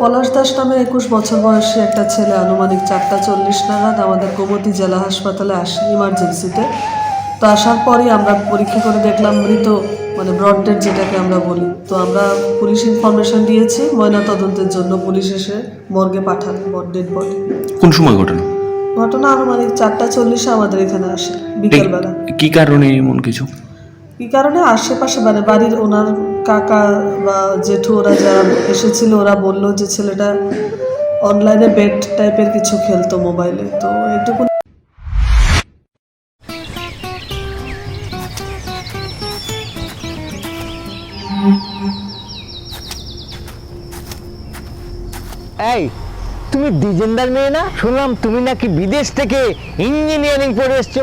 পলাশ দাস নামে একুশ বছর বয়সী একটা ছেলে আনুমানিক চারটা চল্লিশ নাগাদ আমাদের গোমতী জেলা হাসপাতালে আসে ইমার্জেন্সিতে তো আসার পরই আমরা পরীক্ষা করে দেখলাম মৃত মানে ব্রড ডেড যেটাকে আমরা বলি। তো আমরা পুলিশ ইনফরমেশন দিয়েছি ময়না তদন্তের জন্য পুলিশ এসে মর্গে পাঠান ব্রড ডেড বডি কোন সময় ঘটনা? ঘটনা আনুমানিক চারটা চল্লিশে আমাদের এখানে আসে বিকেলবেলা। কি কারণে এমন কিছু? কি কারণে আশেপাশে মানে বাড়ির ওনার কাকা বা জেঠু ওরা যারা এসেছিল, ওরা বলল যে ছেলেটা অনলাইনে বেট টাইপের কিছু খেলতো মোবাইলে তো এইটুকু এই, তুমি ডিজেন্দার মেয়ে না? শুনলাম তুমি নাকি বিদেশ থেকে ইঞ্জিনিয়ারিং পড়ে এসছো।